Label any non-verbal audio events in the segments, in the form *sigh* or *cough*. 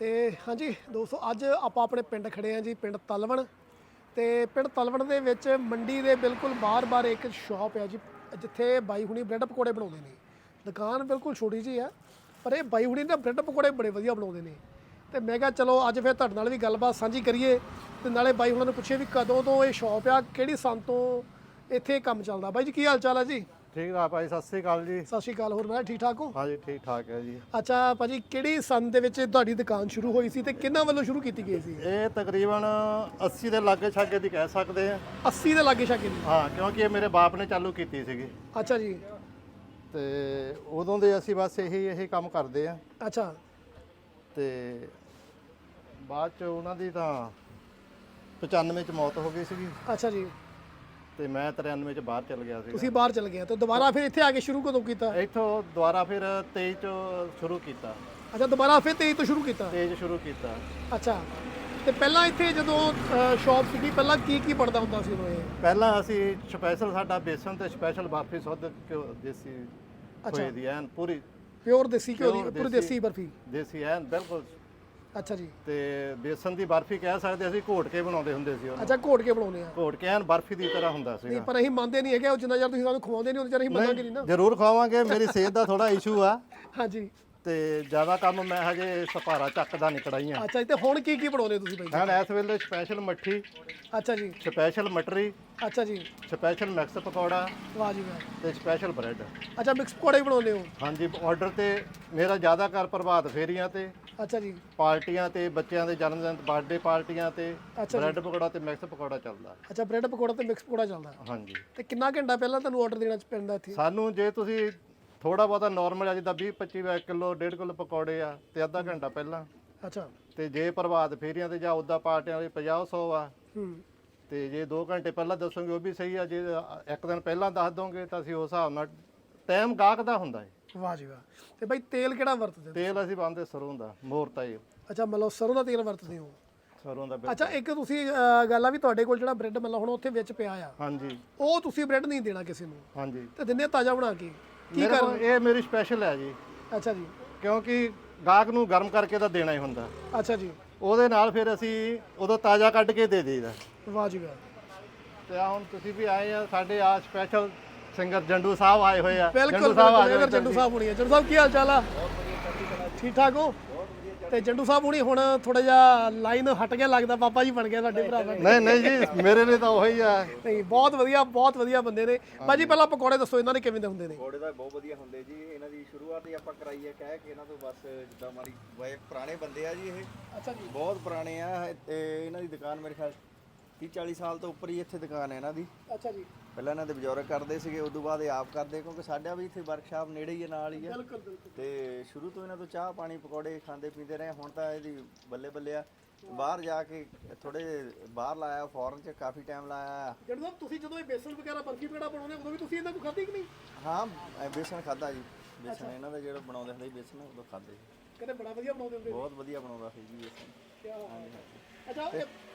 ਤੇ ਹਾਂਜੀ, ਦੋਸਤੋ, ਅੱਜ ਆਪਾਂ ਆਪਣੇ ਪਿੰਡ ਖੜੇ ਆ ਜੀ, ਪਿੰਡ ਤਲਵਣ। ਤੇ ਪਿੰਡ ਤਲਵਣ ਦੇ ਵਿੱਚ ਮੰਡੀ ਦੇ ਬਿਲਕੁਲ ਬਾਹਰ-ਬਾਹਰ ਇੱਕ ਸ਼ਾਪ ਹੈ ਜੀ, ਜਿੱਥੇ ਬਾਈ ਹੁਣੀ ਬ੍ਰੈਡ ਪਕੌੜੇ ਬਣਾਉਂਦੇ ਨੇ। ਦੁਕਾਨ ਬਿਲਕੁਲ ਛੋਟੀ ਜੀ ਹੈ, ਪਰ ਇਹ ਬਾਈ ਹੁਣੀ ਨਾ ਬ੍ਰੈਡ ਪਕੌੜੇ ਬੜੇ ਵਧੀਆ ਬਣਾਉਂਦੇ ਨੇ। ਤੇ ਮੈਂ ਕਿਹਾ, ਚਲੋ, ਅੱਜ ਫਿਰ ਤੁਹਾਡੇ ਨਾਲ ਵੀ ਗੱਲਬਾਤ ਸਾਂਝੀ ਕਰੀਏ, ਤੇ ਨਾਲੇ ਬਾਈ ਹੁਣਾਂ ਨੂੰ ਪੁੱਛੀਏ ਵੀ ਕਦੋਂ ਤੋਂ ਇਹ ਸ਼ਾਪ ਆ, ਕਿਹੜੀ ਸੰਨ ਤੋਂ ਇੱਥੇ ਕੰਮ ਚੱਲਦਾ। ਬਾਈ ਜੀ, ਕੀ ਹਾਲ ਚਾਲ ਹੈ ਜੀ? ਠੀਕ ਆ ਭਾਈ ਸਤਿ ਸ੍ਰੀ ਅਕਾਲ ਜੀ। ਸਤਿ ਸ਼੍ਰੀ ਅਕਾਲ ਹੋਰ ਮੈਂ ਠੀਕ ਠਾਕ ਹੋ? ਹਾਂਜੀ ਠੀਕ ਠਾਕ ਹੈ ਜੀ। ਅੱਛਾ ਭਾਜੀ ਕਿਹੜੀ ਸੰਨ ਦੇ ਵਿੱਚ ਤੁਹਾਡੀ ਦੁਕਾਨ ਸ਼ੁਰੂ ਹੋਈ ਸੀ ਤੇ ਕਿਹਨਾਂ ਵੱਲੋਂ ਸ਼ੁਰੂ ਕੀਤੀ ਗਈ ਸੀ? ਇਹ ਤਕਰੀਬਨ 80 ਦੇ ਲਾਗੇ ਛਾਗੇ ਦੀ ਕਹਿ ਸਕਦੇ ਆ 80 ਦੇ ਲਾਗੇ ਛਾਗੇ ਦੀ? ਹਾਂ ਕਿਉਂਕਿ ਇਹ ਮੇਰੇ ਬਾਪ ਨੇ ਚਾਲੂ ਕੀਤੀ ਸੀਗੀ। ਅੱਛਾ ਜੀ। ਤੇ ਉਦੋਂ ਦੇ ਅਸੀਂ ਬਸ ਇਹੀ ਇਹੀ ਕੰਮ ਕਰਦੇ ਆ ਅੱਛਾ। ਤੇ ਬਾਅਦ ਚ ਉਹਨਾਂ ਦੀ ਤਾਂ 95 ਚ ਮੌਤ ਹੋ ਗਈ ਸੀਗੀ। ਅੱਛਾ ਜੀ। ਤੇ ਮੈਂ 93 ਚ ਬਾਹਰ ਚਲ ਗਿਆ ਸੀ ਤੁਸੀਂ ਬਾਹਰ ਚਲ ਗਏ ਤੇ ਦੁਬਾਰਾ ਫਿਰ ਇੱਥੇ ਆ ਕੇ ਸ਼ੁਰੂ ਕਦੋਂ ਕੀਤਾ? ਇੱਥੋਂ ਦੁਬਾਰਾ ਫਿਰ 23 ਚ ਸ਼ੁਰੂ ਕੀਤਾ। ਅੱਛਾ ਦੁਬਾਰਾ ਫਿਰ 23 ਤੋਂ ਸ਼ੁਰੂ ਕੀਤਾ? 23 ਚ ਸ਼ੁਰੂ ਕੀਤਾ। ਅੱਛਾ ਤੇ ਪਹਿਲਾਂ ਇੱਥੇ ਜਦੋਂ ਸ਼ਾਪ ਸੀਗੀ ਪਹਿਲਾਂ ਕੀ ਕੀ ਪੜਦਾ ਹੁੰਦਾ ਸੀ ਉਦੋਂ ਇਹ? ਪਹਿਲਾਂ ਅਸੀਂ ਸਪੈਸ਼ਲ ਸਾਡਾ ਬੇਸਨ ਤੇ ਸਪੈਸ਼ਲ ਬਰਫੀ ਸੁੱਧ ਘਿਓ ਦੇਸੀ ਖੋਏ ਦੀ ਐਨ ਪੂਰੀ। ਪਿਓਰ ਦੇਸੀ ਘਿਓ ਦੀ Pure ਪੂਰੀ। ਦੇਸੀ ਬਰਫੀ? ਦੇਸੀ ਐਨ ਬਿਲਕੁਲ ਅੱਛਾ ਜੀ। ਤੇ ਬੇਸਨ ਦੀ ਬਰਫੀ ਕਹਿ ਸਕਦੇ ਅਸੀਂ ਘੋਟ ਕੇ ਬਣਾਉਂਦੇ ਹੁੰਦੇ ਸੀ ਉਹਨੂੰ। ਅੱਛਾ ਘੋਟ ਕੇ ਬਣਾਉਂਦੇ ਆ। ਘੋਟ ਕੇ ਐਨ ਬਰਫੀ ਦੀ ਤਰ੍ਹਾਂ ਹੁੰਦਾ ਨਹੀਂ ਸੀਗਾ ਪਰ ਅਸੀਂ ਮੰਨਦੇ ਨਹੀਂ ਹੈਗੇ ਉਹ ਜਿੰਨਾ ਚਿਰ ਤੁਸੀਂ ਸਾਨੂੰ ਖਵਾਉਂਦੇ ਨਹੀਂ ਉਹਨਾਂ ਚਿਰ ਅਸੀਂ ਮੰਨਾਂਗੇ ਨਹੀਂ ਨਾ। ਜ਼ਰੂਰ ਖਵਾਵਾਂਗੇ ਮੇਰੀ ਸਿਹਤ ਦਾ ਥੋੜਾ ਇਸ਼ੂ ਆ। ਹਾਂਜੀ। ਤੇ ਜ਼ਿਆਦਾ ਕੰਮ ਮੈਂ ਹਜੇ ਸਪਾਰਾ ਚੱਕਦਾ ਨਹੀਂ ਕੜਾਈਆਂ ਅੱਛਾ ਜੀ ਤੇ ਹੁਣ ਕੀ ਕੀ ਬਣਾਉਂਦੇ ਤੁਸੀਂ ਬਾਈ ਹੁਣ ਇਸ ਵੇਲੇ ਸਪੈਸ਼ਲ ਮੱਠੀ ਅੱਛਾ ਜੀ। ਸਪੈਸ਼ਲ ਮਟਰੀ ਅੱਛਾ ਜੀ। ਸਪੈਸ਼ਲ ਮਿਕਸ ਪਕੌੜਾ ਵਾਹ ਜੀ ਵਾਹ। ਤੇ ਸਪੈਸ਼ਲ ਬ੍ਰੈਡ ਅੱਛਾ ਮਿਕਸ ਪਕੌੜੇ ਵੀ ਬਣਾਉਂਦੇ ਹੋ? ਹਾਂਜੀ ਆਰਡਰ ਤੇ ਮੇਰਾ ਜ਼ਿਆਦਾ ਕਰ ਪ੍ਰਭਾਤ ਫੇਰੀਆਂ ਤੇ ਅੱਛਾ ਜੀ। ਪਾਰਟੀਆਂ ਤੇ ਬੱਚਿਆਂ ਦੇ ਜਨਮ ਦਿਨ ਬਰਥਡੇ ਪਾਰਟੀਆਂ ਤੇ ਅੱਛਾ ਬ੍ਰੈਡ ਪਕੌੜਾ ਤੇ ਮਿਕਸ ਪਕੌੜਾ ਚੱਲਦਾ। ਅੱਛਾ ਬ੍ਰੈਡ ਪਕੌੜਾ ਤੇ ਮਿਕਸ ਪਕੌੜਾ ਚੱਲਦਾ। ਹਾਂਜੀ। ਤੇ ਕਿੰਨਾ ਘੰਟਾ ਪਹਿਲਾਂ ਤੁਹਾਨੂੰ ਆਰਡਰ ਦੇਣਾ ਪੈਂਦਾ ਇੱਥੇ? ਸਾਨੂੰ ਜੇ ਤੁਸੀਂ ਥੋੜਾ ਬਹੁਤਾ ਨਾਰਮਲ ਆ ਜਿੱਦਾਂ 20 25 ਕਿਲੋ 1.5 ਕਿਲੋ ਪਕੌੜੇ ਆ ਤੇ ਅੱਧਾ ਘੰਟਾ ਪਹਿਲਾਂ। ਅੱਛਾ। ਤੇ ਜੇ ਪ੍ਰਭਾਤ ਫੇਰੀਆਂ ਤੇ ਜਾਂ ਉਦਾਂ ਪਾਰਟੀਆਂ ਵਾਲੇ 50 100 ਆ ਹੂੰ। ਤੇ ਜੇ 2 ਘੰਟੇ ਪਹਿਲਾਂ ਦੱਸੋਗੇ ਉਹ ਵੀ ਸਹੀ ਆ ਜੇ ਇੱਕ ਦਿਨ ਪਹਿਲਾਂ ਦੱਸ ਦੋਗੇ ਤਾਂ ਅਸੀਂ ਉਸ ਹਿਸਾਬ ਨਾਲ ਟਾਈਮ ਗਾਹਕ ਦਾ ਹੁੰਦਾ ਹੈ ਵਾਹ ਜੀ ਵਾਹ। ਤੇ ਬਾਈ ਤੇਲ ਕਿਹੜਾ ਵਰਤਦੇ ਹੋ ਤੇਲ ਅਸੀਂ ਪਾਉਂਦੇ ਸਰੋਂ ਦਾ ਮੋਰ ਤਾਈ ਅੱਛਾ ਮਤਲਬ ਸਰੋਂ ਦਾ ਤੇਲ ਵਰਤਦੇ ਹੋ? ਸਰੋਂ ਦਾ ਬਿਲ- ਅੱਛਾ ਇੱਕ ਤੁਸੀਂ ਅਹ, ਗੱਲ ਆ ਵੀ ਤੁਹਾਡੇ ਕੋਲ ਜਿਹੜਾ ਬ੍ਰੈਡ ਮਤਲਬ ਹੁਣ ਉੱਥੇ ਵਿੱਚ ਪਿਆ ਆ। ਹਾਂਜੀ। ਉਹ ਤੁਸੀਂ ਬ੍ਰੈਡ ਨਹੀਂ ਦੇਣਾ ਕਿਸੇ ਨੂੰ? ਹਾਂਜੀ। ਤੇ ਦਿੰਦੇ ਤਾਜ਼ਾ ਬਣਾ ਕੇ। ਕੀ ਮੇਰੇ ਕਰ ਇਹ ਮੇਰੀ ਸਪੈਸ਼ਲ ਹੈ ਜੀ। ਅੱਛਾ ਜੀ। ਕਿਉਂਕਿ ਗਾਹਕ ਨੂੰ ਗਰਮ ਕਰਕੇ ਤਾਂ ਦੇਣਾ ਹੀ ਹੁੰਦਾ। ਅੱਛਾ ਜੀ। ਉਹਦੇ ਨਾਲ ਫਿਰ ਅਸੀਂ ਉਦੋਂ ਤਾਜ਼ਾ ਕੱਢ ਕੇ ਦੇ ਦੇਈਦਾ। ਵਾਹ ਜੀ ਵਾਹ। ਤੇ ਆ ਹੁਣ ਤੁਸੀਂ ਵੀ ਆਏ ਆ ਸਾਡੇ ਆ ਸਪੈਸ਼ਲ ਸਿੰਗਰ ਜੰਡੂ ਸਾਹਿਬ ਆਏ ਹੋਏ ਆ। ਬਿਲਕੁਲ ਸਾਹਿਬ ਜੰਡੂ ਸਾਹਿਬ ਹੁਣੀ ਆ। ਜੰਡੂ ਸਾਹਿਬ ਕੀ ਹਾਲ ਚਾਲ ਆ? ਠੀਕ ਠਾਕ ਹੋ? ਤੇ ਜੰਡੂ ਸਾਹਿਬ ਹੁਣੀ ਹੁਣ ਥੋੜਾ ਜਿਹਾ ਲਾਈਨ ਹਟ ਗਿਆ ਲੱਗਦਾ ਪਾਪਾ ਜੀ ਬਣ ਗਿਆ ਸਾਡੇ ਭਰਾ। ਨਹੀਂ ਨਹੀਂ ਜੀ ਮੇਰੇ ਲਈ ਤਾਂ ਉਹੀ ਆ। ਨਹੀਂ ਬਹੁਤ ਵਧੀਆ ਬਹੁਤ ਵਧੀਆ ਬੰਦੇ ਨੇ। ਬਾਜੀ ਪਹਿਲਾਂ ਪਕੌੜੇ ਦੱਸੋ ਇਹਨਾਂ ਦੇ ਕਿਵੇਂ ਦੇ ਹੁੰਦੇ ਨੇ? ਘੋੜੇ ਦਾ ਬਹੁਤ ਵਧੀਆ ਹੁੰਦੇ ਜੀ। ਇਹਨਾਂ ਦੀ ਸ਼ੁਰੂਆਤ ਹੀ ਆਪਾਂ ਕਰਾਈ ਹੈ ਕਹਿ ਕੇ ਇਹਨਾਂ ਤੋਂ ਬਸ ਜਿੱਦਾਂ ਮਾਰੀ ਵਾਏ ਪੁਰਾਣੇ ਬੰਦੇ ਆ ਜੀ ਇਹ। ਅੱਛਾ ਜੀ। ਬਹੁਤ ਪੁਰਾਣੇ ਆ। ਤੇ ਇਹਨਾਂ ਦੀ ਦੁਕਾਨ ਮੇਰੇ ਖਿਆਲ 30 40 ਸਾਲ ਤੋਂ ਉੱਪਰ ਹੀ ਇੱਥੇ ਦੁਕਾਨ ਹੈ ਇਹਨਾਂ ਦੀ। ਅੱਛਾ ਜੀ। ਪਹਿਲਾਂ ਇਹਨਾਂ ਦੇ ਬਜ਼ੁਰਗ ਕਰਦੇ ਸੀਗੇ ਤੋਂ ਬਾਅਦ ਇਹ ਆਪ ਕਰਦੇ ਕਿਉਂਕਿ ਸਾਡਾ ਵੀ ਇੱਥੇ ਵਰਕਸ਼ਾਪ ਨੇੜੇ ਹੀ ਹੈ ਨਾਲ ਹੀ ਹੈ। ਬਿਲਕੁਲ ਬਿਲਕੁਲ। ਤੇ ਸ਼ੁਰੂ ਤੋਂ ਇਹਨਾਂ ਤੋਂ ਚਾਹ ਪਾਣੀ ਪਕੌੜੇ ਖਾਂਦੇ ਪੀਂਦੇ ਰਹੇ ਹੁਣ ਤਾਂ ਇਹਦੀ ਬੱਲੇ ਬੱਲੇ ਆ। ਬਾਹਰ ਜਾ ਕੇ ਥੋੜੇ ਬਾਹਰ ਲਾਇਆ ਫੋਰਨ ਚ ਕਾਫੀ ਟਾਈਮ ਲਾਇਆ। ਜੰਡੂ ਸਾਹਿਬ ਤੁਸੀਂ ਜਦੋਂ ਇਹ ਬੇਸਨ ਵਗੈਰਾ ਬਰਫੀ ਵਗੈਰਾ ਬਣਾਉਂਦੇ ਉਦੋਂ ਵੀ ਤੁਸੀਂ ਇਹਨਾਂ ਨੂੰ ਖਾਧੀ ਕਿ ਨਹੀਂ? ਹਾਂ ਇਹ ਬੇਸਣ ਖਾਦਾ ਜੀ। ਬੇਸਣ ਇਹਨਾਂ ਦਾ ਜਿਹੜਾ ਬਣਾਉਂਦੇ ਹੁੰਦੇ ਸੀ ਬੇਸਣ ਉਦੋਂ ਖਾਦੇ ਕਹਿੰਦੇ ਬੜਾ ਵਧੀਆ ਬਣਾਉਂਦੇ ਹੁੰਦੇ ਬਹੁਤ ਵਧੀਆ ਬਣਾਉਂਦਾ ਸੀ ਜੀ ਬੇਸਣ ਕਿਆ। ਅੱਛਾ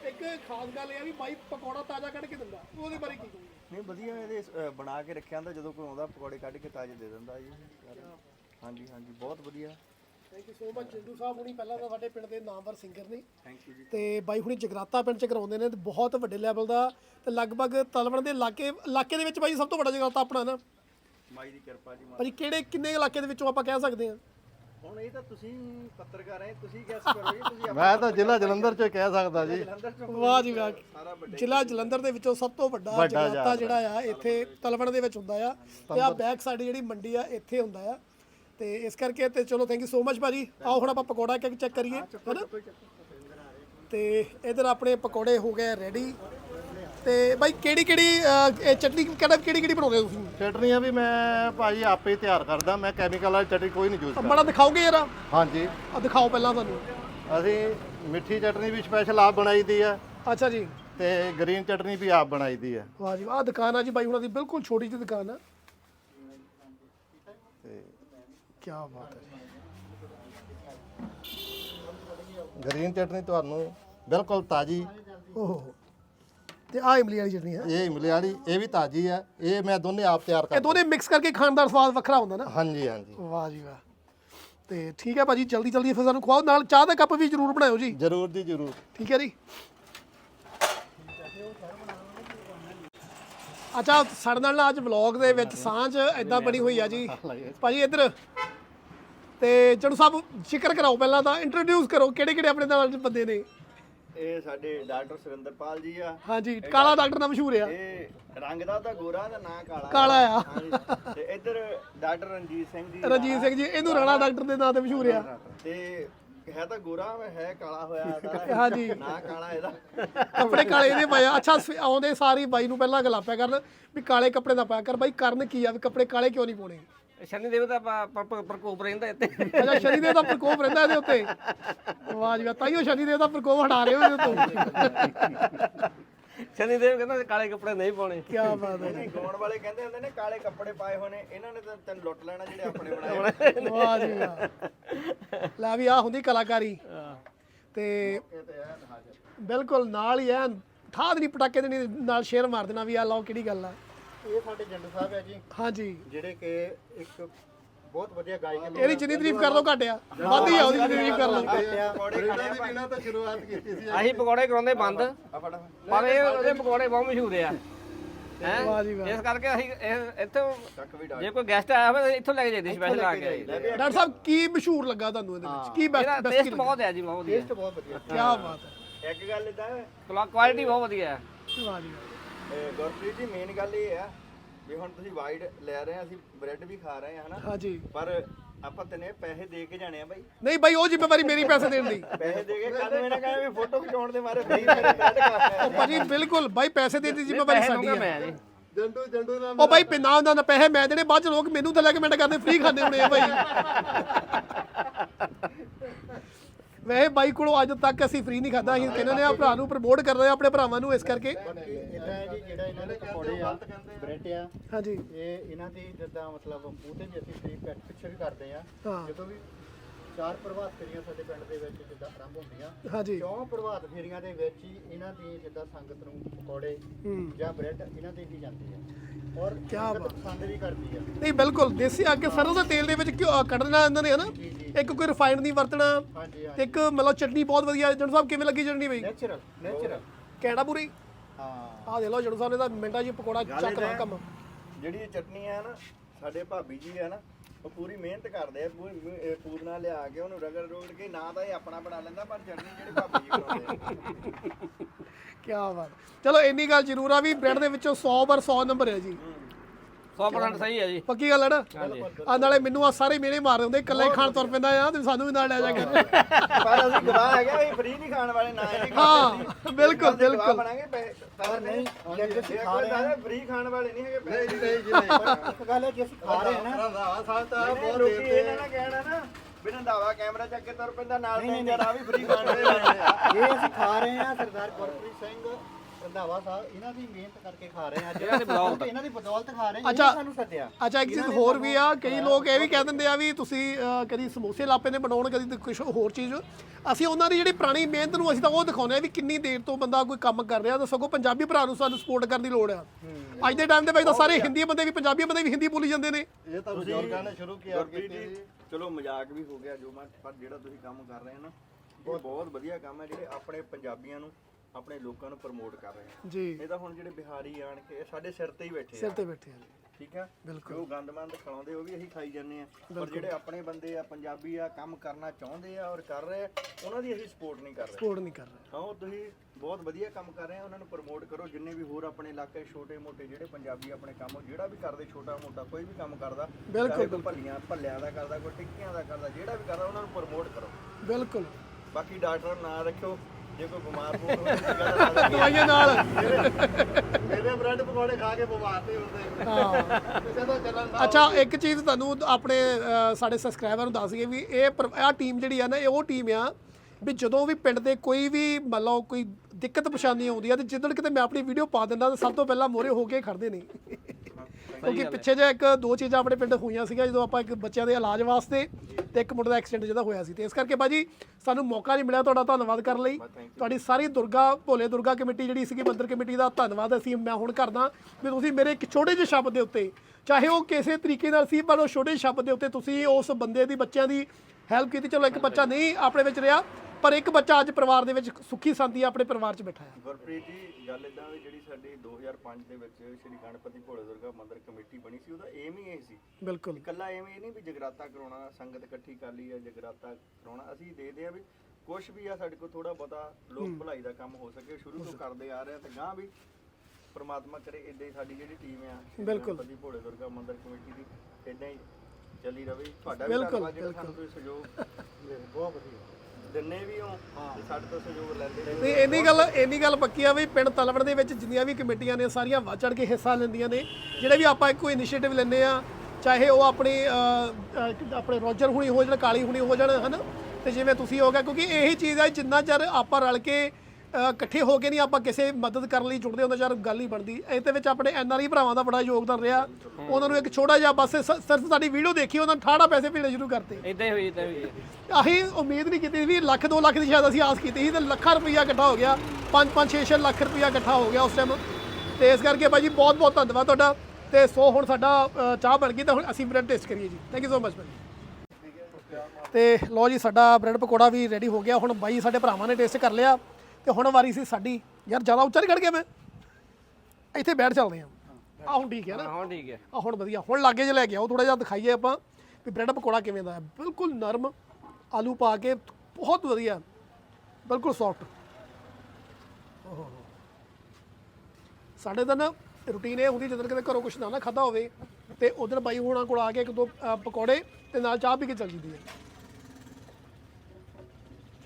ਇੱਕ ਖਾਸ ਗੱਲ ਇਹ ਆ ਵੀ ਬਾਈ ਪਕੌੜਾ ਤਾਜ਼ਾ ਕੱਢ ਕੇ ਦਿੰਦਾ ਉਹਦੇ ਬਾਰੇ ਕੀ ਕਹੋਗੇ? ਨਹੀਂ ਵਧੀਆ ਇਹਦੇ ਬਣਾ ਕੇ ਰੱਖਿਆ ਹੁੰਦਾ ਜਦੋਂ ਕੋਈ ਆਉਂਦਾ ਪਕੌੜੇ ਕੱਢ ਕੇ ਤਾਜ਼ੇ ਦੇ ਦਿੰਦਾ ਜੀ। ਹਾਂਜੀ ਹਾਂਜੀ ਬਹੁਤ ਵਧੀਆ। Thank you so much Jindu Sahib ਹੁਣੀ ਪਹਿਲਾਂ ਤਾਂ ਸਾਡੇ ਪਿੰਡ ਦੇ ਨਾਮਵਰ ਸਿੰਗਰ ਨੇ। ਥੈਂਕ ਯੂ ਜੀ। ਤੇ ਬਾਈ ਹੁਣੀ ਜਗਰਾਤਾ ਪਿੰਡ ਚ ਕਰਾਉਂਦੇ ਨੇ ਤੇ ਬਹੁਤ ਵੱਡੇ ਲੈਵਲ ਦਾ ਤੇ ਲਗਭਗ ਤਲਵਣ ਦੇ ਇਲਾਕੇ ਇਲਾਕੇ ਦੇ ਵਿੱਚ ਬਾਈ ਸਭ ਤੋਂ ਵੱਡਾ ਜਗਰਾਤਾ ਆਪਣਾ ਨਾ। ਮਾਈ ਦੀ ਕਿਰਪਾ ਜੀ ਭਾਜੀ ਕਿਹੜੇ ਕਿੰਨੇ ਇਲਾਕੇ ਦੇ ਵਿੱਚੋਂ ਆਪਾਂ ਕਹਿ ਸਕਦੇ ਹਾਂ? ਹੁਣ ਇਹ ਤਾਂ ਤੁਸੀਂ ਪੱਤਰਕਾਰ ਹੈ ਤੁਸੀਂ ਗੈਸ ਕਰੋ ਜੀ ਤੁਸੀਂ ਮੈਂ ਤਾਂ ਜ਼ਿਲ੍ਹਾ ਜਲੰਧਰ ਚ ਕਹਿ ਸਕਦਾ ਜੀ। ਜਲੰਧਰ ਚੋਂ ਵਾਹ ਜੀ ਵਾਹ। ਸਾਰਾ ਜ਼ਿਲ੍ਹਾ ਜਲੰਧਰ ਦੇ ਵਿੱਚੋਂ ਸਭ ਤੋਂ ਵੱਡਾ ਵੱਡਾ ਜਗਰਾਤਾ ਜਿਹੜਾ ਆ ਇੱਥੇ ਤਲਵਣ ਦੇ ਵਿੱਚ ਹੁੰਦਾ ਆ ਤੇ ਆ ਬੈਕ ਸਾਈਡ ਜਿਹੜੀ ਮੰਡੀ ਆ ਇੱਥੇ ਹੁੰਦਾ ਆ। ਤੇ ਇਸ ਕਰਕੇ ਤੇ ਚਲੋ ਥੈਂਕ ਯੂ ਸੋ ਮਚ ਭਾਜੀ। ਆਓ ਹੁਣ ਆਪਾਂ ਪਕੌੜਾ ਇੱਕ ਚੈੱਕ ਕਰੀਏ ਹੈਨਾ? ਤੇ ਇਧਰ ਆਪਣੇ ਪਕੌੜੇ ਹੋ ਗਏ ਰੈਡੀ ਤੇ ਬਾਈ ਕਿਹੜੀ ਕਿਹੜੀ ਚਟਨੀ ਕਿਹੜਾ ਕਿਹੜੀ ਕਿਹੜੀ ਬਣਾਉਂਦੇ ਹੋ ਤੁਸੀਂ? ਚਟਨੀਆਂ ਵੀ ਮੈਂ ਭਾਜੀ ਆਪੇ ਤਿਆਰ ਕਰਦਾ ਮੈਂ ਕੈਮੀਕਲ ਵਾਲੀ ਚਟਨੀ ਕੋਈ ਨਹੀਂ ਯੂਜ਼ ਕਰਦਾ। ਬੜਾ ਦਿਖਾਓਗੇ ਯਾਰ ਆ ਹਾਂਜੀ ਦਿਖਾਓ ਪਹਿਲਾਂ ਤੁਹਾਨੂੰ ਅਸੀਂ ਮਿੱਠੀ ਚਟਨੀ ਵੀ ਸਪੈਸ਼ਲ ਆਪ ਬਣਾਈ ਦੀ ਆ। ਅੱਛਾ ਜੀ। ਤੇ ਗ੍ਰੀਨ ਚਟਨੀ ਵੀ ਆਪ ਬਣਾਈ ਦੀ ਆ। ਵਾਹ ਜੀ ਆਹ ਦੁਕਾਨ ਆ ਜੀ ਬਾਈ ਉਹਨਾਂ ਦੀ ਬਿਲਕੁਲ ਛੋਟੀ ਜਿਹੀ ਦੁਕਾਨ ਆ। ਤੇ ਕੀ ਬਾਤ ਹੈ। ਗ੍ਰੀਨ ਚਟਨੀ ਤੁਹਾਨੂੰ ਬਿਲਕੁਲ ਤਾਜੀ ਓਹੋ। ਤੇ ਆ ਇਮਲੀ ਵਾਲੀ ਚਟਨੀ ਹੈ। ਇਹ ਇਮਲੀ ਵਾਲੀ ਇਹ ਵੀ ਤਾਜੀ ਆ ਇਹ ਮੈਂ ਦੋਨੇ ਆਪ ਤਿਆਰ ਇਹ ਕਰਦਾ ਦੋਨੇ ਮਿਕਸ ਕਰਕੇ ਖਾਣ ਦਾ ਸਵਾਦ ਵੱਖਰਾ ਹੁੰਦਾ ਨਾ। ਹਾਂਜੀ ਹਾਂਜੀ। ਵਾਹ ਜੀ ਵਾਹ। ਤੇ ਠੀਕ ਹੈ ਭਾਜੀ ਜਲਦੀ ਜਲਦੀ ਫਿਰ ਸਾਨੂੰ ਖਵਾਓ। ਨਾਲ ਚਾਹ ਦਾ ਕੱਪ ਵੀ ਜ਼ਰੂਰ ਬਣਾਇਓ ਜੀ। ਜ਼ਰੂਰ ਜੀ ਜ਼ਰੂਰ। ਠੀਕ ਹੈ ਜੀ। ਅੱਛਾ ਸਾਡੇ ਨਾਲ ਨਾ ਅੱਜ ਵਲੌਗ ਦੇ ਵਿੱਚ ਸਾਂਝ ਇਦਾਂ ਬਣੀ ਹੋਈ ਆ ਜੀ। ਭਾਜੀ ਇੱਧਰ। ਤੇ ਚੜੂ ਸਾਹਿਬ ਜ਼ਿਕਰ ਕਰਾਓ ਪਹਿਲਾਂ ਤਾਂ। ਇੰਟਰੋਡਿਊਸ ਕਰੋ ਕਿਹੜੇ ਕਿਹੜੇ ਆਪਣੇ ਨਾਲ ਬੰਦੇ ਨੇ। ਇਹ ਸਾਡੇ ਡਾਕਟਰ ਸੁਰਿੰਦਰਪਾਲ ਜੀ ਆ। ਹਾਂਜੀ ਕਾਲਾ ਡਾਕਟਰ ਦਾ ਮਸ਼ਹੂਰ ਆ। ਇਹ ਰੰਗ ਦਾ ਤਾਂ ਗੋਰਾ ਦਾ ਨਾਂ ਕਾਲਾ ਕਾਲਾ ਆ। ਹਾਂਜੀ। ਤੇ ਇੱਧਰ ਡਾਕਟਰ ਰਣਜੀਤ ਸਿੰਘ ਜੀ ਰਣਜੀਤ ਸਿੰਘ ਜੀ ਇਹਨੂੰ ਰਾਣਾ ਡਾਕਟਰ ਦੇ ਨਾਂ ਤੇ ਮਸ਼ਹੂਰ ਆ। ਤੇ ਹੈ ਤਾਂ ਗੋਰਾ ਹੈ ਕਾਲਾ ਹੋਇਆ ਸਾਰਾ *laughs* ਹਾਂਜੀ। ਨਾਂ ਕਾਲਾ ਇਹਦਾ। ਕੱਪੜੇ ਕਾਲੇ ਦੇ ਪਾਏ ਆ। ਅੱਛਾ ਆਉਂਦੇ ਸਾਰੀ ਬਾਈ ਨੂੰ ਪਹਿਲਾਂ ਗਲਾਪਿਆ ਕਰਨ ਵੀ ਕਾਲੇ ਕੱਪੜੇ ਨਾ ਪਾਇਆ ਕਰ। ਬਾਈ ਕਰਨ ਕੀ ਆ ਵੀ ਕੱਪੜੇ ਕਾਲੇ ਕਿਉਂ ਨਹੀਂ ਪਾਉਣੇ? ਸ਼ਨੀ ਦੇਵ ਦਾ ਪ- ਪ- ਪ- ਪ੍ਰਕੋਪ ਰਹਿੰਦਾ ਇੱਥੇ। ਅੱਛਾ ਸ਼ਨੀ ਦੇਵ ਦਾ ਪ੍ਰਕੋਪ ਰਹਿੰਦਾ ਇਹਦੇ ਉੱਤੇ? ਵਾਹ ਜੀ ਵਾਹ ਤਾਈਓ ਸ਼ਨੀ ਦੇਵ ਦਾ ਪ੍ਰਕੋਪ ਹਟਾ ਰਹੇ ਹੋ ਇਹਦੇ ਤੋਂ। ਸ਼ਨੀ ਦੇਵ ਕਹਿੰਦਾ ਕਾਲੇ ਕੱਪੜੇ ਨਹੀਂ ਪਾਉਣੇ। ਕੀ ਬਾਤ ਹੈ। ਨਹੀਂ ਗਾਉਣ ਵਾਲੇ ਕਹਿੰਦੇ ਹੁੰਦੇ ਨੇ ਕਾਲੇ ਕੱਪੜੇ ਪਾਏ ਹੋਏ ਨੇ ਇਹਨਾਂ ਨੇ ਤਾਂ ਤੈਨੂੰ ਲੁੱਟ ਲੈਣਾ ਜਿਹੜੇ ਆਪਣੇ ਬਣਾਏ ਵਾਹ ਜੀ ਵਾਹ। ਲੈ ਵੀ ਆ ਹੁੰਦੀ ਕਲਾਕਾਰੀ। ਤੇ ਬਿਲਕੁਲ ਨਾਲ ਹੀ ਐ ਠਾਦ ਨਹੀਂ ਪਟਾਕੇ ਦੇ ਨਾਲ ਸ਼ੇਰ ਮਾਰ ਦੇਣਾ ਵੀ ਆ ਲਓ ਕਿਹੜੀ ਗੱਲ ਆ। ਇਹ ਸਾਡੇ ਜੰਡ ਸਾਹਿਬ ਹੈ ਜੀ। ਹਾਂਜੀ। ਜਿਹੜੇ ਕਿ ਇੱਕ ਬਹੁਤ ਵਧੀਆ ਗਾਇਕ ਨੇ। ਇਹਦੀ ਜਿੰਨੀ ਤਾਰੀਫ ਕਰ ਲਓ ਘਟਿਆ। ਵਾਦੀ ਆ ਉਹਦੀ ਜਿੰਨੀ ਤਾਰੀਫ ਕਰ ਲਓ। ਪਕੌੜੇ ਖਾਣੇ ਦੀ ਬਿਨਾਂ ਤਾਂ ਸ਼ੁਰੂਆਤ ਕੀਤੀ ਸੀ ਅਸੀਂ ਪਕੌੜੇ ਕਰਾਉਂਦੇ ਬੰਦ। ਪਰ ਇਹ ਉਹਦੇ ਪਕੌੜੇ ਬਹੁਤ ਮਸ਼ਹੂਰ ਆ। ਹੈਂ? ਇਸ ਕਰਕੇ ਅਸੀਂ ਇਹ- ਇੱਥੋਂ ਜੇ ਕੋਈ ਗੈਸਟ ਆਇਆ ਹੋਵੇ ਇੱਥੋਂ ਲੈ ਕੇ ਜਾਈਦੇ ਸਪੈਸ਼ਲ ਆ ਕੇ ਡਾਕਟਰ ਸਾਹਿਬ ਕੀ ਮਸ਼ਹੂਰ ਲੱਗਾ ਤੁਹਾਨੂੰ ਇਹਦੇ ਵਿੱਚ? ਕੀ ਬੈਸਟ ਬੈਸਟ ਟੇਸਟ ਬਹੁਤ ਹੈ ਜੀ ਬਹੁਤ ਵਧੀਆ ਬਹੁਤ ਵਧੀਆ। ਕੀ ਬਾਤ ਹੈ। ਇੱਕ ਗੱਲ ਇਦਾਂ ਕੁਆਲਿਟੀ ਬਹੁਤ ਵਧੀਆ ਹੈ। ਵਾਹ ਜੀ। ਇਹ ਗੁਰਪ੍ਰੀਤ ਜੀ ਮੇਨ ਗੱਲ ਇਹ ਆ ਵੀ ਹੁਣ ਤੁਸੀਂ ਵਾਈਡ ਲੈ ਰਹੇ ਆ ਅਸੀਂ ਬ੍ਰੈਡ ਵੀ ਖਾ ਰਹੇ ਆ ਹਨਾ? ਹਾਂਜੀ। ਪਰ ਆਪਾਂ ਤੈਨੇ ਪੈਸੇ ਦੇ ਕੇ ਜਾਣੇ ਆ ਬਾਈ। ਨਹੀਂ ਬਾਈ ਉਹ ਜ਼ਿੰਮੇਵਾਰੀ ਮੇਰੀ ਪੈਸੇ ਦੇਣ ਦੀ। ਪੈਸੇ ਦੇ ਕੇ ਕੱਲ ਮੈਨੇ ਕਹਾਂ ਵੀ ਫੋਟੋ ਖਿਚਾਉਣ ਦੇ ਮਾਰੇ ਫ੍ਰੀ ਮੇਰੇ ਬ੍ਰੈਡ ਖਾ ਉਹ ਭਾਜੀ ਬਿਲਕੁਲ। ਬਾਈ ਪੈਸੇ ਦੇਣ ਦੀ ਜ਼ਿੰਮੇਵਾਰੀ ਸਾਡੀ ਹੈ ਮੈਂ ਜੀ ਜੰਡੂ ਜੰਡੂ ਨਾਲ ਉਹ ਬਾਈ ਪੇ ਨਾ ਉਹਨਾਂ ਦਾ ਪੈਸੇ ਮੈਂ ਦੇਣੇ ਬਾਅਦ ਚ ਲੋਕ ਮੈਨੂੰ ਤਾਂ ਲੈ ਕੇ ਮਿੰਟ ਕਰਦੇ ਫ੍ਰੀ ਖਾਂਦੇ ਹੋਣੇ ਆ ਬਾਈ। ਵੈਸੇ ਬਾਈ ਕੋਲੋਂ ਅੱਜ ਤੱਕ ਅਸੀਂ ਫ੍ਰੀ ਨਹੀਂ ਖਾਦਾ ਅਸੀਂ ਕਹਿੰਦੇ ਨੇ ਆ ਭਰਾ ਨੂੰ ਪ੍ਰਮੋਟ ਕਰ ਰਹੇ ਆ ਆਪਣੇ ਭਰਾਵਾਂ ਨੂੰ ਇਸ ਕਰਕੇ। ਪਕੌੜੇ ਆ ਬ੍ਰੈਡ ਆ। ਹਾਂਜੀ। ਇਹ ਇਹਨਾਂ ਦੀ ਜਿੱਦਾਂ ਮਤਲਬ ਮੂੰਹ ਤੇ ਵੀ ਅਸੀਂ ਫ੍ਰੀ ਪੈਕ ਪਿੱਛੇ ਵੀ ਕਰਦੇ ਆ। ਹਾਂ। ਜਦੋਂ ਵੀ ਚਾਰ ਪ੍ਰਭਾਤ ਫੇਰੀਆਂ ਸਾਡੇ ਪਿੰਡ ਦੇ ਵਿੱਚ ਜਿੱਦਾਂ ਆਰੰਭ ਹੁੰਦੀਆਂ ਹਾਂਜੀ। ਕਿਉਂ ਪ੍ਰਭਾਤ ਫੇਰੀਆਂ ਦੇ ਵਿੱਚ ਹੀ ਇਹਨਾਂ ਦੀ ਜਿੱਦਾਂ ਸੰਗਤ ਨੂੰ ਪਕੌੜੇ ਹੂੰ। ਜਾਂ ਬ੍ਰੈਡ ਇਹਨਾਂ ਦੇ ਹੀ ਜਾਂਦੀ ਹੈ ਔਰ ਕਿਆ ਸੰਗਤ ਪਸੰਦ ਵੀ ਕਰਦੀ ਹੈ ਨਹੀਂ ਬਿਲਕੁਲ। ਦੇਸੀ ਅੱਗੇ ਸਰੋਂ ਦੇ ਤੇਲ ਦੇ ਵਿੱਚ ਅ, ਕੱਢਣਾ ਇਹਨਾਂ ਨੇ ਹਨਾ ਇੱਕ ਕੋਈ ਰਿਫਾਈਨਡ ਨਹੀਂ ਵਰਤਣਾ ਹਾਂਜੀ ਤੇ ਇੱਕ ਮਤਲਬ ਚਟਨੀ ਬਹੁਤ ਵਧੀਆ ਜਣ ਸਾਹਿਬ ਕਿਵੇਂ ਲੱਗੀ ਚਟਨੀ ਬਈ? ਨੇਚਰਲ ਨੇਚਰਲ ਕੈੜਾ ਪੂਰੀ? ਹਾਂ। ਆਹ ਦੇ ਲਓ ਜਣ ਸਾਹਿਬ ਨੇ ਤਾਂ ਮਿੰਟਾਂ 'ਚ ਪਕੌੜਾ ਚੱਕ ਲਾ ਕੰਮ। ਜਿਹੜੀ ਇਹ ਚਟਨੀ ਆ ਨਾ ਸਾਡੇ ਭਾਬੀ ਜੀ ਆ ਨਾ ਉਹ ਪੂਰੀ ਮਿਹਨਤ ਕਰਦੇ ਆ ਪੂਰੀ ਇਹ ਪੂਰਨਾ ਲਿਆ ਕੇ ਉਹਨੂੰ ਰਗੜ ਰੋੜ ਕੇ ਨਾ ਤਾਂ ਇਹ ਆਪਣਾ ਬਣਾ ਲੈਂਦਾ ਪਰ ਚਟਨੀ ਜਿਹੜੀ ਭਾਬੀ ਜੀ ਬਣਾਉਂਦੇ ਆ। *laughs* ਕੀ ਬਾਤ। ਚਲੋ ਇੰਨੀ ਗੱਲ ਜ਼ਰੂਰ ਆ ਵੀ ਬ੍ਰੈਡ ਦੇ ਵਿੱਚੋਂ 100 ਪਰ 100 ਨੰਬਰ ਹੈ ਜੀ। 100% ਸਹੀ ਹੈ ਜੀ। ਪੱਕੀ ਗੱਲ ਹੈ ਨਾ? ਆ ਨਾਲੇ ਮੈਨੂੰ ਆ ਸਾਰੇ ਮੇਰੇ ਮਾਰ ਹੁੰਦੇ ਇਕੱਲਾ ਹੀ ਖਾਣ ਤੁਰ ਪੈਂਦਾ ਆ ਤੇ ਸਾਨੂੰ ਵੀ ਨਾਲ ਲੈ ਜਾ ਕੇ। ਪਰ ਅਸੀਂ ਗਵਾਹ ਹੈਗੇ ਅਸੀਂ ਫ੍ਰੀ ਨਹੀਂ ਖਾਣ ਵਾਲੇ ਨਾ ਇਹ ਨਹੀਂ ਹਾਂ ਬਿਲਕੁਲ ਗਵਾਹ ਬਿਲਕੁਲ। ਬਣਾਂਗੇ ਪੈਸੇ ਪਰ ਨਹੀਂ ਜੇ ਅਸੀਂ ਖਾ ਰਹੇ ਸਾਰੇ ਫ੍ਰੀ ਖਾਣ ਵਾਲੇ ਨਹੀਂ ਹੈਗੇ ਪੈਸੇ। ਨਹੀਂ ਜੀ ਨਹੀਂ। ਇੱਕ ਗੱਲ ਹੈ ਜੇ ਅਸੀਂ ਖਾ ਰਹੇ ਹਾਂ ਨਾ ਰੰਧਾਵਾ ਸਾਹਿਬ ਤਾਂ ਨਹੀਂ, ਬਹੁਤ ਲੋਕੀ ਦੇਰ ਇਹਨਾਂ ਨੇ ਕਹਿਣਾ ਨਾ ਬਿਨਾਂ ਦਾਵਾ ਕੈਮਰਾ ਚੱਕ ਕੇ ਤੁਰ ਪੈਂਦਾ ਨਾਲ ਪੈਂਜਰ ਆ ਵੀ ਫ੍ਰੀ ਖਾਣ ਵਾਲੇ ਲੈਣੇ ਆ ਜੇ ਅਸੀਂ ਖਾ ਰਹੇ ਹਾਂ ਸਰਦਾਰ ਗੁਰਪ੍ਰੀਤ ਸਿੰਘ ਰੰਧਾਵਾ ਸਾਹਿਬ ਇਹਨਾਂ ਦੀ ਮਿਹਨਤ ਕਰਕੇ ਖਾ ਰਹੇ ਹਾਂ ਅੱਜ। ਇਹਨਾਂ ਦੀ ਬਦੌਲਤ। ਇਹਨਾਂ ਦੀ ਬਦੌਲਤ ਖਾ ਰਹੇ ਅੱਛਾ। ਇਹਨਾਂ ਸਾਨੂੰ ਸੱਦਿਆ। ਅੱਛਾ ਇੱਕ ਚੀਜ਼ ਹੋਰ ਵੀ ਆ ਕਈ ਲੋਕ ਇਹ ਵੀ ਕਹਿ ਦਿੰਦੇ ਆ ਵੀ ਤੁਸੀਂ ਅਹ, ਕਦੀ ਸਮੋਸੇ ਲਾਪੇ ਨੇ ਬਣਾਉਣ ਕਦੀ ਕੁਝ ਹੋਰ ਚੀਜ਼। ਅਸੀਂ ਉਹਨਾਂ ਦੀ ਜਿਹੜੀ ਪੁਰਾਣੀ ਮਿਹਨਤ ਨੂੰ ਅਸੀਂ ਤਾਂ ਉਹ ਦਿਖਾਉਂਦੇ ਆ ਵੀ ਕਿੰਨੀ ਦੇਰ ਤੋਂ ਬੰਦਾ ਕੋਈ ਕੰਮ ਕਰ ਰਿਹਾ ਤਾਂ ਸਗੋਂ ਪੰਜਾਬੀ ਭਰਾ ਨੂੰ ਸਾਨੂੰ ਸਪੋਰਟ ਕਰਨ ਦੀ ਲੋੜ ਆ। ਅੱਜ ਦੇ ਟਾਈਮ ਦੇ ਵਿੱਚ ਤਾਂ ਸਾਰੇ ਹਿੰਦੀ ਬੰਦੇ ਵੀ ਪੰਜਾਬੀ ਬੰਦੇ ਵੀ ਹਿੰਦੀ ਬੋਲੀ ਜਾਂਦੇ ਨੇ। ਇਹ ਤਾਂ ਬਜ਼ੁਰਗਾਂ ਨੇ ਸ਼ੁਰੂ ਕੀਤਾ ਗੁਰਪ੍ਰੀਤ ਜੀ ਚਲੋ ਮਜ਼ਾਕ ਵੀ ਹੋ ਗਿਆ ਜੋ ਮੈਂ ਪਰ ਜਿਹੜਾ ਤੁਸੀਂ ਕੰਮ ਕਰ ਰਹੇ ਹੋ ਨਾ ਇਹ ਬਹੁਤ ਵਧੀਆ ਕੰਮ ਹੈ ਜਿਹੜੇ ਆਪਣੇ ਪੰਜਾਬੀਆਂ ਨੂੰ ਆਪਣੇ ਲੋਕਾਂ ਨੂੰ ਪ੍ਰਮੋਟ ਕਰ ਰਹੇ ਆ ਜੀ। ਇਹ ਤਾਂ ਹੁਣ ਜਿਹੜੇ ਬਿਹਾਰੀ ਆਣ ਕੇ ਇਹ ਸਾਡੇ ਸਿਰ ਤੇ ਹੀ ਬੈਠੇ ਸਿਰ ਤੇ ਬੈਠੇ ਆ ਜੀ। ਠੀਕ ਆ? ਬਿਲਕੁਲ। ਜੋ ਗੰਦਮੰਦ ਖਿਲਾਉਂਦੇ ਉਹ ਵੀ ਅਸੀਂ ਖਾਈ ਜਾਂਦੇ ਆ। ਪਰ ਜਿਹੜੇ ਆਪਣੇ ਬੰਦੇ ਆ ਪੰਜਾਬੀ ਆ ਕੰਮ ਕਰਨਾ ਚਾਹੁੰਦੇ ਆ ਔਰ ਕਰ ਰਹੇ ਆ ਉਹਨਾਂ ਦੀ ਅਸੀਂ ਸਪੋਰਟ ਨਹੀਂ ਕਰ ਰਹੇ। ਸਪੋਰਟ ਨਹੀਂ ਕਰ ਰਹੇ। ਹਾਂ ਤੁਸੀਂ ਬਹੁਤ ਵਧੀਆ ਕੰਮ ਕਰ ਰਹੇ ਆ ਉਹਨਾਂ ਨੂੰ ਪ੍ਰਮੋਟ ਕਰੋ। ਜਿੰਨੇ ਵੀ ਹੋਰ ਆਪਣੇ ਇਲਾਕੇ ਛੋਟੇ ਮੋਟੇ ਜਿਹੜੇ ਪੰਜਾਬੀ ਆਪਣੇ ਕੰਮ ਜਿਹੜਾ ਵੀ ਕਰਦੇ ਛੋਟਾ ਮੋਟਾ ਕੋਈ ਵੀ ਕੰਮ ਕਰਦਾ ਬਿਲਕੁਲ, ਭੱਲੀਆਂ ਭੱਲਿਆਂ ਦਾ ਕਰਦਾ ਕੋਈ ਟਿੱਕੀਆਂ ਦਾ ਕਰਦਾ ਜਿਹੜਾ ਵੀ ਕਰਦਾ ਉਹਨਾਂ ਨੂੰ ਪ੍ਰਮੋਟ ਕਰੋ। ਬਿਲਕੁਲ। ਬਾਕੀ ਡਾਕਟਰ ਨਾ ਰੱਖਿਓ। ਜੇ ਕੋਈ ਬਿਮਾਰ ਹੋ ਹੋਵੇ ਤਾਂ ਗੱਲ ਨਾ ਰੱਖਿਓ। ਦਵਾਈਆਂ ਨਾਲ ਮੇਰੇ ਬ੍ਰੈਡ ਪਕੌੜੇ ਖਾ ਕੇ ਬਿਮਾਰ ਨਹੀਂ ਹੁੰਦੇ ਹਾਂ। ਕਿਸੇ ਦਾ ਚੱਲਣ ਦਾ ਅੱਛਾ ਇੱਕ ਚੀਜ਼ ਤੁਹਾਨੂੰ ਆਪਣੇ ਸਾਡੇ ਸਬਸਕ੍ਰਾਈਬਰ ਨੂੰ ਦੱਸ ਵੀ ਇਹ ਆਹ ਟੀਮ ਜਿਹੜੀ ਆ ਨਾ ਇਹ ਉਹ ਟੀਮ ਆ ਵੀ ਜਦੋਂ ਵੀ ਪਿੰਡ ਦੇ ਕੋਈ ਵੀ ਮੰਨ ਲਓ ਕੋਈ ਦਿੱਕਤ ਪਰੇਸ਼ਾਨੀ ਆਉਂਦੀ ਆ ਤੇ ਜਿੱਦਣ ਕਿਤੇ ਮੈਂ ਆਪਣੀ ਵੀਡੀਓ ਪਾ ਦਿੰਦਾ ਤਾਂ ਸਭ ਤੋਂ ਪਹਿਲਾਂ ਮੋਰੇ ਹੋ ਕੇ ਖੜਦੇ ਨੇ। ਕਿਉਂਕਿ ਪਿੱਛੇ ਜੇ ਇੱਕ ਦੋ ਚੀਜ਼ਾਂ ਆਪਣੇ ਪਿੰਡ ਹੋਈਆਂ ਸੀਗੀਆਂ ਜਦੋਂ ਆਪਾਂ ਇੱਕ ਬੱਚਿਆਂ ਦੇ ਇਲਾਜ ਵਾਸਤੇ ਤੇ ਇੱਕ ਮੁੰਡੇ ਦਾ ਐਕਸੀਡੈਂਟ ਜਿਹਦਾ ਹੋਇਆ ਸੀ। ਤੇ ਇਸ ਕਰਕੇ ਬਾਜੀ ਸਾਨੂੰ ਮੌਕਾ ਨਹੀਂ ਮਿਲਿਆ ਤੁਹਾਡਾ ਧੰਨਵਾਦ ਕਰਨ ਲਈ। ਤੁਹਾਡੀ ਸਾਰੀ ਦੁਰਗਾ ਭੋਲੇ ਦੁਰਗਾ ਕਮੇਟੀ ਜਿਹੜੀ ਸੀਗੀ ਮੰਦਰ ਕਮੇਟੀ ਦਾ ਧੰਨਵਾਦ ਅਸੀਂ ਮੈਂ ਹੁਣ ਕਰਦਾ ਵੀ ਤੁਸੀਂ ਮੇਰੇ ਇੱਕ ਛੋਟੇ ਜਿਹੇ ਸ਼ਬਦ ਦੇ ਉੱਤੇ ਚਾਹੇ ਉਹ ਕਿਸੇ ਤਰੀਕੇ ਨਾਲ ਸੀ ਪਰ ਉਹ ਛੋਟੇ ਸ਼ਬਦ ਦੇ ਉੱਤੇ ਤੁਸੀਂ ਉਸ ਬੰਦੇ ਦੀ ਬੱਚਿਆਂ ਦੀ ਹੈਲਪ ਕੀਤੀ। ਚਲੋ ਇੱਕ ਬੱਚਾ ਨਹੀਂ ਆਪਣੇ ਵਿੱਚ ਰਿਹਾ ਪਰ ਇੱਕ ਬੱਚਾ ਅੱਜ ਪਰਿਵਾਰ ਦੇ ਵਿੱਚ ਸੁੱਖੀ ਸੰਤੀ ਆਪਣੇ ਪਰਿਵਾਰ 'ਚ ਬੈਠਾ ਹੈ। ਗੁਰਪ੍ਰੀਤ ਜੀ ਗੱਲ ਇਦਾਂ ਵੀ ਜਿਹੜੀ ਸਾਡੀ 2005 ਦੇ ਵਿੱਚ ਸ਼੍ਰੀ ਗਣਪਤੀ ਭੋਲੇ ਦੁਰਗਾ ਮੰਦਿਰ ਕਮੇਟੀ ਬਣੀ ਸੀ ਉਹਦਾ ਏਮ ਹੀ ਇਹ ਸੀ ਬਿਲਕੁਲ। ਇਕੱਲਾ ਐਵੇਂ ਇਹ ਨਹੀਂ ਵੀ ਜਗਰਾਤਾ ਕਰਾਉਣਾ ਸੰਗਤ ਇਕੱਠੀ ਕਰ ਲਈ ਜਾਂ ਜਗਰਾਤਾ ਕਰਾਉਣਾ ਅਸੀਂ ਦੇਖਦੇ ਆ ਵੀ ਕੁਝ ਵੀ ਆ ਸਾਡੇ ਕੋਲ ਥੋੜਾ ਬਹੁਤਾ ਲੋਕ ਭਲਾਈ ਦਾ ਕੰਮ ਹੋ ਸਕੇ ਸ਼ੁਰੂ ਤੋਂ ਕਰਦੇ ਆ ਰਹੇ ਆ ਤੇ ਗਾਂ ਵੀ ਪ੍ਰਮਾਤਮਾ ਕਰੇ ਇਦਾਂ ਹੀ ਸਾਡੀ ਜਿਹੜੀ ਟੀਮ ਆ ਬਿਲਕੁਲ। ਗਣਪਤੀ ਭੋਲੇ ਦੁਰਗਾ ਮੰਦਿਰ ਕਮੇਟੀ ਦੀ ਇਦਾਂ ਹੀ ਚੱਲੀ ਰਵੇ। ਤੁਹਾਡਾ ਵੀ ਬਿਲਕੁਲ, ਧੰਨਵਾਦ ਜਿਹੜਾ ਸਾਨੂੰ ਤੁਸੀਂ ਸਹਿਯੋਗ ਬਹੁਤ ਵਧੀਆ। ਦਿੰਨੇ ਵੀ ਹੋ ਤੇ ਸਾਡੇ ਤੋਂ ਸਹਿਯੋਗ ਲੈਂਦੇ ਵੀ ਹੋ। ਤੇ ਇੰਨੀ ਗੱਲ ਇੰਨੀ ਗੱਲ ਪੱਕੀ ਆ ਵੀ ਪਿੰਡ ਤਲਵੜ ਦੇ ਵਿੱਚ ਜਿੰਨੀਆਂ ਵੀ ਕਮੇਟੀਆਂ ਨੇ ਸਾਰੀਆਂ ਵੱਧ ਚੜ ਕੇ ਹਿੱਸਾ ਲੈਂਦੀਆਂ ਨੇ। ਜਿਹੜੇ ਵੀ ਆਪਾਂ ਕੋਈ ਇਨੀਸ਼ੀਏਟਿਵ ਲੈਂਦੇ ਆ ਚਾਹੇ ਉਹ ਆਪਣੀ ਆਪਣੇ ਰੋਜਰ ਹੁਣੀ ਹੋ ਜਾਣ ਕਾਲੀ ਹੁਣੀ ਹੋ ਜਾਣ ਹਨਾ? ਤੇ ਜਿਵੇਂ ਤੁਸੀਂ ਹੋ ਗਿਆ ਕਿਉਂਕਿ ਇਹੀ ਚੀਜ਼ ਹੈ ਜਿੰਨਾ ਚਿਰ ਆਪਾਂ ਰਲ ਕੇ ਅ, ਇਕੱਠੇ ਹੋ ਕੇ ਨਹੀਂ ਆਪਾਂ ਕਿਸੇ ਮਦਦ ਕਰਨ ਲਈ ਜੁੜਦੇ ਹੁੰਦਾ ਚਿਰ ਗੱਲ ਹੀ ਬਣਦੀ। ਇਹਦੇ ਵਿੱਚ ਆਪਣੇ ਐਨਆਰਆਈ ਭਰਾਵਾਂ ਦਾ ਬੜਾ ਯੋਗਦਾਨ ਰਿਹਾ। ਉਹਨਾਂ ਨੂੰ ਇੱਕ ਛੋਟਾ ਜਿਹਾ ਬਸ ਸ- ਸਿਰਫ ਸਾਡੀ ਵੀਡੀਓ ਦੇਖੀ ਉਹਨਾਂ ਨੇ ਠਾੜਾ ਪੈਸੇ ਭੇਜਣੇ ਸ਼ੁਰੂ ਕਰਤੇ। ਇਦਾਂ ਹੀ ਹੋਈ ਇਦਾਂ ਹੋਈ। ਅਸੀਂ ਉਮੀਦ ਨਹੀਂ ਕੀਤੀ ਵੀ ਲੱਖ 2 ਲੱਖ ਦੀ ਸ਼ਾਇਦ ਅਸੀਂ ਆਸ ਕੀਤੀ ਸੀ ਤੇ ਲੱਖਾਂ ਰੁਪਈਆ ਇਕੱਠਾ ਹੋ ਗਿਆ। 5 5 6 6 ਲੱਖ ਰੁਪਈਆ ਇਕੱਠਾ ਹੋ ਗਿਆ ਉਸ ਟਾਈਮ ਤੇ ਇਸ ਕਰਕੇ ਭਾਈ ਜੀ ਬਹੁਤ ਬਹੁਤ ਧੰਨਵਾਦ ਤੁਹਾਡਾ। ਤੇ ਸੋ ਹੁਣ ਸਾਡਾ ਅ, ਚਾਹ ਬਣ ਗਈ ਤਾਂ ਹੁਣ ਅਸੀਂ ਬ੍ਰੈਡ ਟੇਸਟ ਕਰੀਏ ਜੀ। ਥੈਂਕ ਯੂ ਸੋ ਮਚ ਭਾਈ ਤੇ ਲੋ ਜੀ ਸਾਡਾ ਬ੍ਰੈਡ ਪਕੌੜਾ ਵੀ ਰੈਡੀ ਹੋ ਗਿਆ। ਹੁਣ ਬਾਈ ਸਾਡੇ ਭਰਾਵਾਂ ਨੇ ਟੇਸਟ ਕਰ ਲਿਆ। ਤੇ ਹੁਣ ਵਾਰੀ ਸੀ ਸਾਡੀ। ਯਾਰ ਜ਼ਿਆਦਾ ਉੱਚਾ ਨਹੀਂ ਖੜ ਗਿਆ ਮੈਂ। ਇੱਥੇ ਬੈਠ ਚੱਲਦੇ ਹਾਂ। ਆ ਹੁਣ ਠੀਕ ਹੈ ਨਾ। ਹਾਂ ਹੁਣ ਠੀਕ ਹੈ। ਆ ਹੁਣ ਵਧੀਆ। ਹੁਣ ਲਾਗੇ ਜੇ ਲੈ ਕੇ ਆਓ ਥੋੜਾ ਜਿਹਾ ਦਿਖਾਈਏ ਆਪਾਂ ਵੀ ਬ੍ਰੈਡ ਪਕੌੜਾ ਕਿਵੇਂ ਦਾ ਹੈ। ਬਿਲਕੁਲ ਨਰਮ ਆਲੂ ਪਾ ਕੇ ਬਹੁਤ ਵਧੀਆ। ਬਿਲਕੁਲ ਸੌਫਟ ਸਾਡੇ ਤਾਂ ਨਾ ਰੂਟੀਨ ਇਹ ਹੁੰਦੀ ਜਦੋਂ ਕਿਤੇ ਘਰੋਂ ਕੁਛ ਨਾ ਨਾ ਖਾਦਾ ਹੋਵੇ ਤੇ ਉਧਰ ਬਾਈ ਹੋਣਾ ਕੋਲ ਆ ਕੇ ਇੱਕ ਦੋ ਪਕੌੜੇ ਤੇ ਨਾਲ ਚਾਹ ਪੀ ਕੇ ਚੱਲ ਜਾਂਦੀ ਹੈ।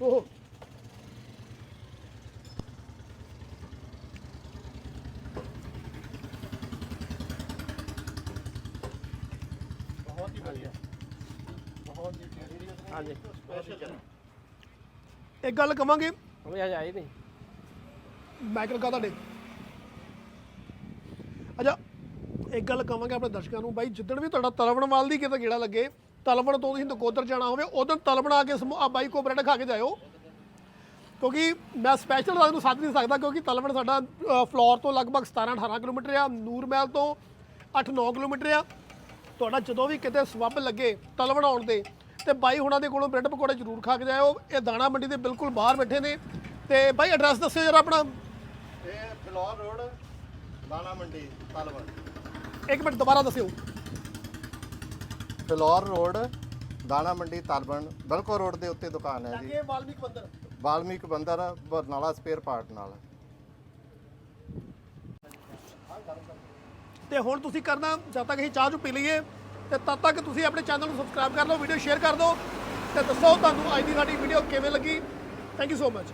ਓਹ। ਹਾਂਜੀ। ਇੱਕ ਗੱਲ ਕਵਾਂਗੇ। ਉਹ ਅੱਜ ਆਈ ਨਹੀਂ। ਮਾਈਕਲ ਕਾ ਤੁਹਾਡੇ। ਅੱਛਾ ਇੱਕ ਗੱਲ ਕਹਾਂਗੇ ਆਪਣੇ ਦਰਸ਼ਕਾਂ ਨੂੰ। ਬਾਈ ਜਿੱਦਣ ਵੀ ਤੁਹਾਡਾ ਤਲਵਣਵਾਲ ਦੀ ਕਿਤੇ ਗੇੜਾ ਲੱਗੇ ਤਲਵਣ ਤੋਂ ਤੁਸੀਂ ਨਕੋਦਰ ਜਾਣਾ ਹੋਵੇ ਉਦੋਂ ਤਲਵਣ ਆ ਕੇ ਆ ਬਾਈ ਕੋ ਬ੍ਰੈਡ ਖਾ ਕੇ ਜਾਇਓ। ਕਿਉਂਕਿ ਮੈਂ ਸਪੈਸ਼ਲ ਰਾਤ ਨੂੰ ਸੱਦ ਨਹੀਂ ਸਕਦਾ ਕਿਉਂਕਿ ਤਲਵਣ ਸਾਡਾ ਫਲੋਰ ਤੋਂ ਲਗਭਗ 17 18 ਕਿਲੋਮੀਟਰ ਆ ਨੂਰਮਹਿਲ ਤੋਂ 8 9 ਕਿਲੋਮੀਟਰ ਆ। ਤੁਹਾਡਾ ਜਦੋਂ ਵੀ ਕਿਤੇ ਸਵੱਬ ਲੱਗੇ ਤਲਵਣ ਆਉਣ ਦੇ ਤੇ ਬਾਈ ਹੁਣਾਂ ਦੇ ਕੋਲੋਂ ਬ੍ਰੈਡ ਪਕੌੜੇ ਜ਼ਰੂਰ ਖਾ ਕੇ ਜਾਇਓ। ਇਹ ਦਾਣਾ ਮੰਡੀ ਦੇ ਬਿਲਕੁਲ ਬਾਹਰ ਬੈਠੇ ਨੇ। ਤੇ ਬਾਈ ਐਡਰੈਸ ਦੱਸਿਓ ਜਰਾ ਆਪਣਾ। ਇਹ ਫਲੋਰ ਰੋਡ ਦਾਣਾ ਮੰਡੀ ਤਲਵਣ ਇੱਕ ਮਿੰਟ ਦੁਬਾਰਾ ਦੱਸਿਓ। ਫਲੋਰ ਰੋਡ ਦਾਣਾ ਮੰਡੀ ਤਲਵਣ ਬਿਲਕੁਲ ਰੋਡ ਦੇ ਉੱਤੇ ਦੁਕਾਨ ਹੈ ਜੀ। ਇਹ ਵਾਲਮੀਕ ਬੰਦਰ ਵਾਲਮੀਕ ਬੰਦਰ ਬਰਨਾਲਾ ਸਪੇਅਰ ਪਾਰਟ ਨਾਲ। ਤੇ ਹੁਣ ਤੁਸੀਂ ਕਰਨਾ, ਜਦ ਤੱਕ ਅਸੀਂ ਚਾਹ ਚੁ ਪੀ ਲਈਏ, ਤੇ ਤਦ ਤੱਕ ਤੁਸੀਂ ਆਪਣੇ ਚੈਨਲ ਨੂੰ ਸਬਸਕ੍ਰਾਈਬ ਕਰ ਲਓ ਵੀਡੀਓ ਸ਼ੇਅਰ ਕਰ ਦਿਓ, ਤੇ ਦੱਸੋ ਤੁਹਾਨੂੰ ਅੱਜ ਦੀ ਸਾਡੀ ਵੀਡੀਓ ਕਿਵੇਂ ਲੱਗੀ। Thank you so much